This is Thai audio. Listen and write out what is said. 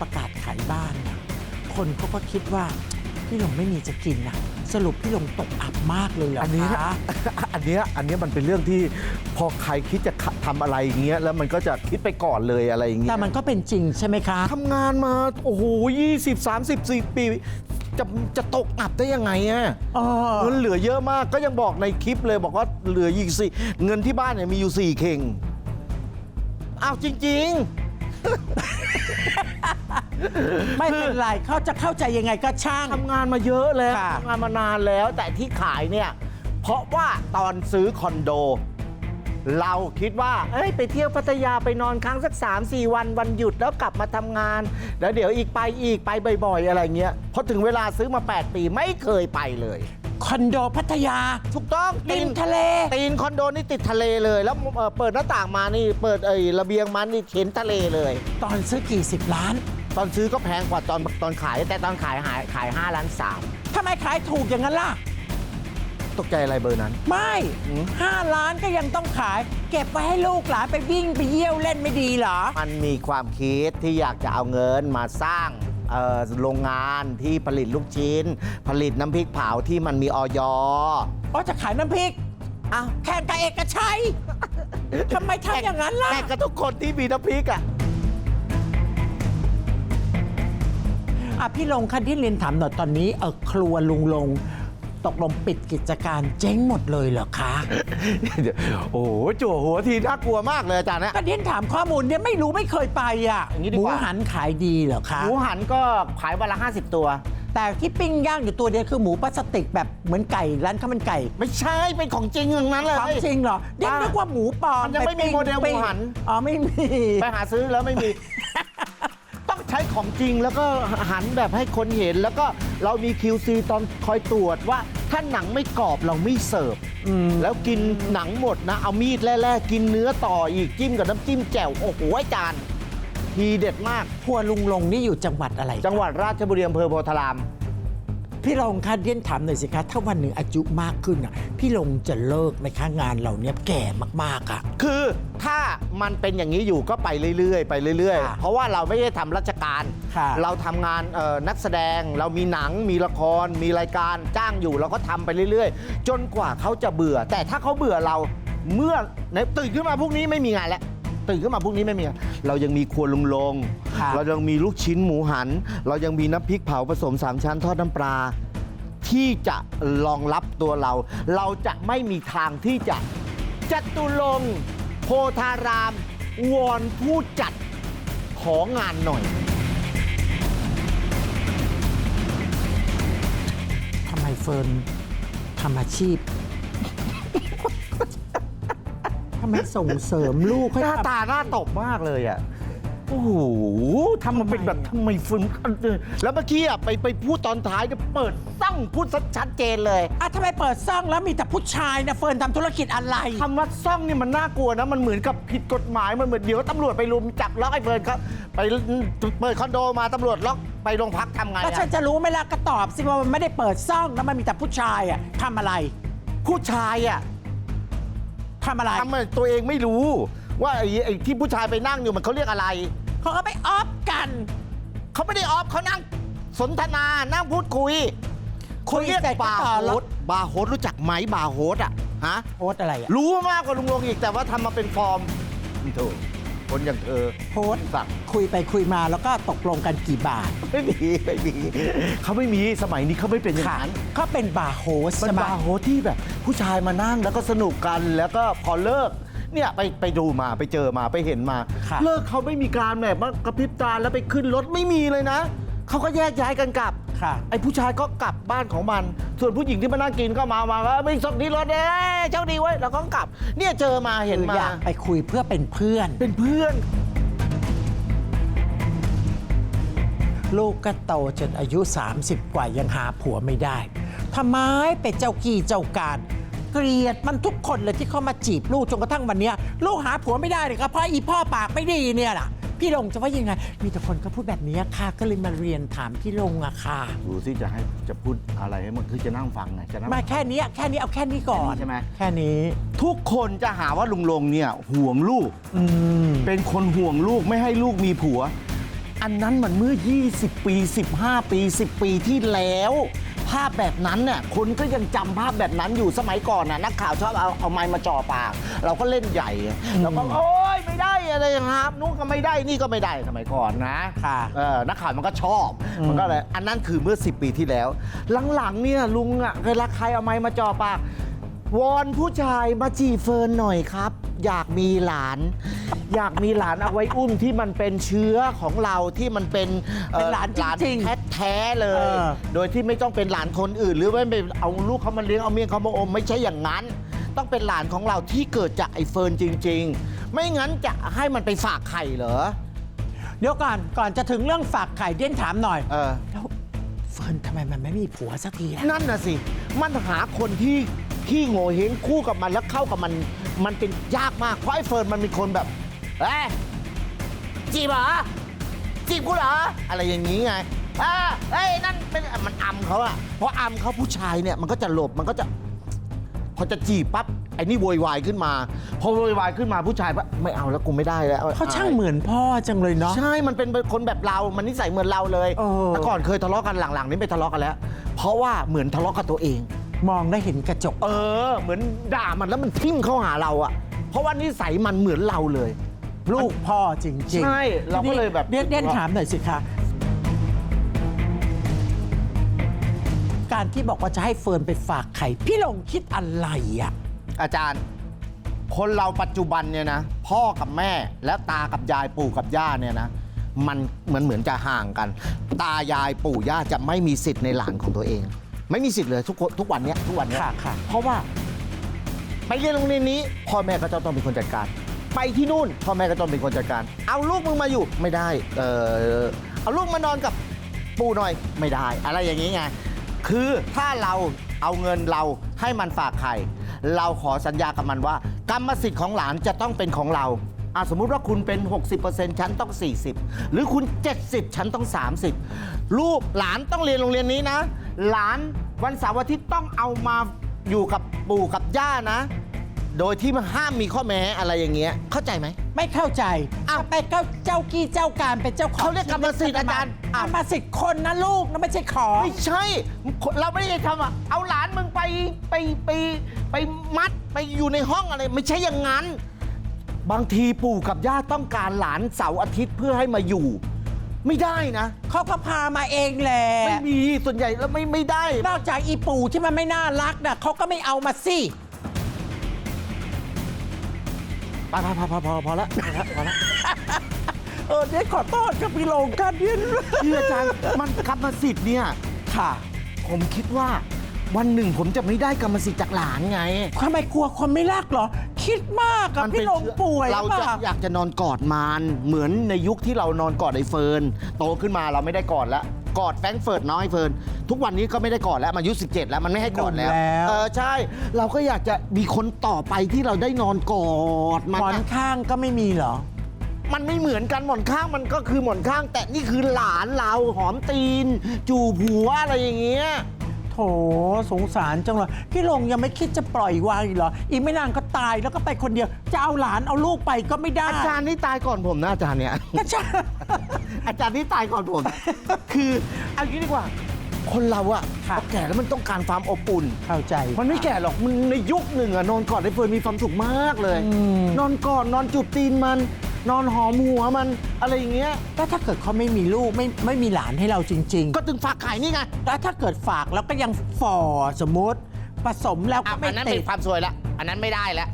ประกาศขายบ้านน่ะคนเขาก็คิดว่าพี่หลงไม่มีจะกินนะสรุปพี่หลงตกอับมากเลยเหรออันนี้คะอันเนี้ยอันเนี้ยมันเป็นเรื่องที่พอใครคิดจะทำอะไรอย่างเงี้ยแล้วมันก็จะคิดไปก่อนเลยอะไรอย่างเงี้ยแต่มันก็เป็นจริงใช่ไหมคะทำงานมาโอ้โหยี่สิบสามสิบสี่ปี จะจะตกอับได้ยังไงอะอ๋อเงินเหลือเยอะมากก็ยังบอกในคลิปเลยบอกว่าเหลือยี่สี่เงินที่บ้านเนี่ยมีอยู่สี่เข่งอ้าวจริง ไม่เป็นไรเขาจะเข้าใจยังไงก็ช่างๆทำงานมาเยอะแล้วค่ะ ทำงานมานานแล้ว แต่ที่ขายเนี่ย เพราะว่าตอนซื้อคอนโด เราคิดว่า เอ้ยไปเที่ยวพัทยาไปนอนค้างสัก 3 4 วันวันหยุดแล้วกลับมาทำงาน แล้วเดี๋ยวอีกไปอีกไปบ่อยๆ อะไรเงี้ยพอถึงเวลาซื้อมา 8 ปีไม่เคยไปเลย คอนโดพัทยาถูกต้องริมทะเล ตีนคอนโดนี่ติดทะเลเลย แล้วเอ่อเปิดหน้าต่างมานี่ เปิดไอ้ระเบียงมันนี่เห็นทะเลเลย ตอนซื้อกี่สิบล้านตอนซื้อก็แพงกว่าตอนตอนขาย แต่ตอนขายหายขาย 5 ล้านสามทำไมขายถูกอย่างนั้นล่ะ ตกใจอะไรเบอร์นั้น ไม่หืม ห้าล้านก็ยังต้องขาย เก็บไว้ให้ลูกหลานไปวิ่งไปเยี่ยวเล่นไม่ดีเหรอ มันมีความคิดที่อยากจะเอาเงินมาสร้างเอ่อ โรงงานที่ผลิตลูกชิ้น ผลิตน้ำพริกเผาที่มันมีออยอ๋อจะขายน้ำพริกอ้าวแข่งกับเอกชัยทำไมทำอย่างนั้นล่ะ แข่งกับทุกคนที่มีน้ำพริกอะอะพี่ลงคันที่เรียนถามหน่อยตอนนี้เออครัวลุงลง ตกลงปิดกิจการเจ๊งหมดเลยเหรอคะโอ้โหจั่วหัวทีน่ากลัวมากเลยอาจารย์นะ ก็เรียนถามข้อมูลเนี่ยไม่รู้ไม่เคยไปอะอย่างนี้ดีหมูกว่า หันขายดีเหรอคะ หมูหันก็ขายวันละ 50 ตัว แต่ที่ปิ้งย่างอยู่ตัวเดียวคือหมูพลาสติกแบบเหมือนไก่ร้านข้าวมันไก่ไม่ใช่ เป็นของจริงอย่างนั้นเลย ความจริงเหรอเด็กนึกว่าหมูปลอมมันยังไม่มีปปิ้โมเดลหมูหัน อ๋อไม่มี ไปหาซื้อแล้วไม่มี ต้องใช้ของจริงแล้วก็หันแบบให้คนเห็นแล้วก็ เรามี QC ตอนคอยตรวจว่าถ้าหนังไม่กรอบเราไม่เสิร์ฟอืมแล้วกินหนังหมดนะ เอามีดแล่ๆกินเนื้อต่ออีกจิ้มกับน้ำจิ้มแจ่ว โอ้โหอาจารย์ทีเด็ดมาก ครัวลุงลงนี่อยู่จังหวัดอะไร จังหวัดราชบุรีอำเภอโพธาราม พี่ลงคะเรียนถามหน่อยสิคะถ้าวันหนึ่งอายุมากขึ้นอะพี่ลงจะเลิกไหมคะงานเหล่านี้แก่มากๆอะ คือถ้ามันเป็นอย่างนี้อยู่ก็ไปเรื่อยๆ ไปเรื่อยค่ะๆ เพราะว่าเราไม่ได้ทำราชการ ค่ะ เราทำงานเอ่อนักแสดงเรามีหนังมีละคร มีรายการจ้างอยู่เราก็ทำไปเรื่อยๆ จนกว่าเขาจะเบื่อ แต่ถ้าเขาเบื่อเราเมื่อในตื่นขึ้นมาพรุ่งนี้ไม่มีงานแล้ว ตื่นขึ้นมาพรุ่งนี้ไม่มีงานเรายังมีครัวลุงลงค่ะเรายังมีลูกชิ้นหมูหัน เรายังมีน้ำพริกเผาผสมสามชั้นทอดน้ำปลา ที่จะรองรับตัวเรา เราจะไม่มีทางที่จะจตุรงค์โพธาราม วอนผู้จัดของานหน่อย ทำไมเฟิร์นทำอาชีพ ไมส่งเสริมลูกให้หน้าทำตาหน้าตบมากเลยอะโอ้โหทำมาเป็นแบบทำไมฟึนแล้วเมื่อกี้อะไปไปพูดตอนท้ายเนี่ยเปิดตั้งพูดชัดเจนเลยอะทำไมเปิดซ่องแล้วมีแต่ผู้ชายนะเฟิร์นทำธุรกิจอะไรคำว่าซ่องเนี่ยมันน่ากลัวนะ มันเหมือนกับผิดกฎหมายมันเหมือนเดี๋ยวตำรวจไปรุมจับล็อกไอ้เฟิร์นเขาไปเปิดคอนโดมาตำรวจล็อกไปโรงพักทำไงก็ฉันอะจะรู้ไหมล่ะก็ตอบสิว่ามันไม่ได้เปิดซ่องแล้วมันมีแต่ผู้ชายอะทำอะไร ผู้ชายอะ ทำอะไร ทำไมตัวเองไม่รู้ ว่าไอ้ไอ้ที่ผู้ชายไปนั่งอยู่มันเขาเรียกอะไร เขาก็ไปออฟกัน เขาไม่ได้ออฟเขานั่งสนทนานั่งพูดคุยคุยเขาเรียกเสร็จก็บาร์ต่อโฮแล้วสบาร์โฮสรู้จักไหมบาร์โฮสอะฮะ โพสต์อะไรอะรู้มากกว่าลุงลงอีกแต่ว่าทำมาเป็นฟอร์มโถ คนอย่างเธอโพสต์สั่งคุยไปคุยมาแล้วก็ตกลงกันกี่บาท ไม่มีไม่มีเขาไม่มีสมัยนี้เขาไม่เป็นอย่างค่ะนั้นก็เป็นบาร์โฮสมันใช่ไหมบาร์โฮสที่แบบ ผู้ชายมานั่งแล้วก็สนุกกันแล้วก็พอเลิกเนี่ยไปไปดูมาไปเจอมาไปเห็นมา ค่ะเลิกเขาไม่มีการแบบว่ากระพริบตาแล้วไปขึ้นรถไม่มีเลยนะเขาก็แยกย้ายกันกลับ ค่ะ ไอ้ผู้ชายก็กลับบ้านของมัน ส่วนผู้หญิงที่มานั่งกินก็มามาว่าไม่ส่งที่รถเด้เจ้าดีไว้ยแล้วก็กลับ เนี่ยเจอมาเห็นคือมา อยากไปคุยเพื่อเป็นเพื่อน เป็นเพื่อน ลูกก็โตจนอายุ 30 กว่ายังหาผัวไม่ได้ทำไมเป็นเจ้ากี้เจ้าการ เกลียดมันทุกคนเลยที่เข้ามาจีบลูกจนกระทั่งวันเนี้ยลูกหาผัวไม่ได้เลยก็เพราะอีพ่อปากไม่ดีเนี่ยล่ะ พี่ลงจะว่ายังไง มีแต่คนก็พูดแบบนี้ค่ะ ก็เลยมาเรียนถามพี่ลงอะค่ะ ดูสิจะให้จะพูดอะไรให้หมดคือจะนั่งฟังไงจะนั่งมาแค่นี้แค่นี้เอาแค่นี้ก่อนแค่นี้ใช่ไหมแค่นี้ ทุกคนจะหาว่าลุงลงเนี่ยห่วงลูกอืมเป็นคนห่วงลูกไม่ให้ลูกมีผัว อันนั้นมันเมื่อ 20 ปี 15 ปี 10 ปีที่แล้ว ภาพแบบนั้นเนี่ยคนก็ยังจำภาพแบบนั้นอยู่สมัยก่อนน่ะนักข่าวชอบเอาเอาไม้มาจ่อปาก เราก็เล่นใหญ่เราก็โอ๊ย ไม่ได้อะไรนะครับนู้นก็ไม่ได้นี่ก็ไม่ได้สมัยก่อนนะค่ะเออนักข่าวมันก็ชอบอืมมันก็เลยอันนั้นคือเมื่อ 10 ปีที่แล้ว หลังๆเนี่ยลุงอะเวลาใครเอาไม้มาจ่อปากวอนผู้ชายมาจีบเฟิร์นหน่อยครับ อยากมีหลาน อยากมีหลานเอาไว้อุ้มที่มันเป็นเชื้อของเราที่มันเป็นอ่อเป็นหลานจริงๆแท้แท้ๆเลย เออ โดยที่ไม่ต้องเป็นหลานคนอื่น หรือว่าไม่เอาลูกเขามาเลี้ยงเอาเมียเขามาอม ไม่ใช่อย่างนั้น ต้องเป็นหลานของเราที่เกิดจากไอ้เฟิร์นจริง ๆ ไม่งั้นจะให้มันไปฝากไข่เหรอ เดี๋ยวก่อนก่อนจะถึงเรื่องฝากไข่เด่นถามหน่อยเออ แล้วเฟิร์นทำไมมันไม่มีผัวสักทีล่ะนั่นน่ะสิ มันหาคนที่ที่โง่เฮงคู่กับมันแล้วเข้ากับมัน มันเป็นยากมาก เพราะไอ้เฟิร์นมันเป็นคนแบบเอ้ยจีบเหรอจีบกูเหรอ อะไรอย่างนี้ไงอ่าเอ้ยนั่นเป็นมันอำเขาอะเพราะอำเขาผู้ชายเนี่ยมันก็จะหลบมันก็จะ พอจะจีบปั๊บ ไอ้นี่โวยวายขึ้นมาพอโวยวายขึ้นมาผู้ชายว่าไม่เอาแล้วกูไม่ได้แล้วเขาช่างเหมือนพ่อจังเลยเนาะใช่มันเป็นคนแบบเรามันนิสัยเหมือนเราเลยเออแต่ก่อนเคยทะเลาะกันหลังๆ นี้ไม่ทะเลาะกันแล้ว เพราะว่าเหมือนทะเลาะกับตัวเอง มองได้เห็นกระจก เออ เหมือนด่ามันแล้วมันทิ่มเข้าหาเราอะเพราะว่านิสัยมันเหมือนเราเลย ลูกพ่อจริงๆใช่เราก็เลยแบบเด่นเด่นถามหน่อยสิคะการที่บอกว่าจะให้เฟิร์นไปฝากไข่พี่หลงคิดอะไรอะ อาจารย์ คนเราปัจจุบันเนี่ยนะ พ่อกับแม่แล้วตากับยายปู่กับย่าเนี่ยนะ มันเหมือนเหมือนจะห่างกัน ตายายปู่ย่าจะไม่มีสิทธิ์ในหลานของตัวเอง ไม่มีสิทธิ์เลยทุกคนทุกวันเนี้ยทุกวันเนี้ยค่ะค่ะ เพราะว่า ไปเรียนโรงเรียนนี้พ่อแม่ก็จะต้องเป็นคนจัดการ ไปที่นู่นพ่อแม่ก็ต้องเป็นคนจัดการ เอาลูกมึงมาอยู่ไม่ได้เออเอาลูกมานอนกับปู่หน่อยไม่ได้ อะไรอย่างนี้ไงคือถ้าเราเอาเงินเราให้มันฝากไข่ เราขอสัญญากับมันว่า กรรมสิทธิ์ของหลานจะต้องเป็นของเราอะสมมุติว่าคุณเป็น 60%ฉันต้อง 40 หรือคุณ 70 ฉันต้อง 30 ลูกหลานต้องเรียนโรงเรียนนี้นะ หลานวันเสาร์อาทิตย์ต้องเอามาอยู่กับปู่กับย่านะ โดยที่มันห้ามมีข้อแม้อะไรอย่างเงี้ย เข้าใจไหม ไม่เข้าใจอ้าวไปเจ้าเจ้ากี้เจ้าการเป็นเจ้าของเขาเรียกกรรมสิทธิ์อาจารย์ กรรมสิทธิ์คนนะลูกนะไม่ใช่ของ ไม่ใช่ เราไม่ได้ทำอะ เอาหลานมึง ไปไปไปไปมัดไปอยู่ในห้องอะไร ไม่ใช่อย่างนั้น บางทีปู่กับย่าต้องการหลานเสาร์อาทิตย์เพื่อให้มาอยู่ ไม่ได้นะ เขาก็พามาเองแหละ ไม่มีส่วนใหญ่แล้วไม่ไม่ได้ นอกจากอีปู่ที่มันไม่น่ารักน่ะเขาก็ไม่เอามาสิพอพอพอพอพอพอละพอละพอละเออเดี๋ยวขอโทษกับพี่หลงกันเดี๋ยวที่อาจารย์มันกรรมสิทธิ์เนี่ย ค่ะ ผมคิดว่า วันหนึ่งผมจะไม่ได้กรรมสิทธิ์จากหลานไง ทำไมกลัวคนไม่รักเหรอ คิดมากกับมันพี่เป็นหลงป่วยเราจะป่ะอยากจะนอนกอดมันเหมือนในยุคที่เรานอนกอดไอ้เฟิร์นโตขึ้นมาเราไม่ได้กอดแล้วกอดแฟรงก์เฟิร์ตน้อยเฟิร์นทุกวันนี้ก็ไม่ได้กอดแล้วมันอายุ17 แล้วมันไม่ให้กอดแล้วหนุ่มแล้วเออใช่ เราก็อยากจะมีคนต่อไปที่เราได้นอนกอดมันหมอนอะ ข้างก็ไม่มีเหรอ มันไม่เหมือนกันหมอนข้างมันก็คือหมอนข้าง แต่นี่คือหลานเราหอมตีน จูบหัวอะไรอย่างเงี้ยโถสงสารจังเลยพี่หลงยังไม่คิดจะปล่อยวางอีกเหรอ อีกไม่นานก็ตายแล้วก็ไปคนเดียว จะเอาหลานเอาลูกไปก็ไม่ได้อาจารย์นี่ตายก่อนผมนะอาจารย์เนี่ยก็ใช่อาจารย์ที่ตายก่อนผม คือเอางี้ดีกว่า คนเราอะค่ะ พอแก่แล้วมันต้องการความอบอุ่น เข้าใจ มันไม่แก่หรอกมึงในยุคหนึ่งอะนอนกอดไอ้เฟิร์นมีความสุขมากเลยอืมนอนกอดนอนจูบตีนมัน นอนหอมหัวมันอะไรอย่างเงี้ยแล้วถ้าเกิดเขาไม่มีลูกไม่ไม่มีหลานให้เราจริงก็ถึงฝากไข่นี่ไงๆแล้วถ้าเกิดฝากแล้วก็ยังฝ่อสมมติผสมแล้วก็อะไม่อันนั้นติเป็ด นความสวยละ อันนั้นไม่ได้แล้ว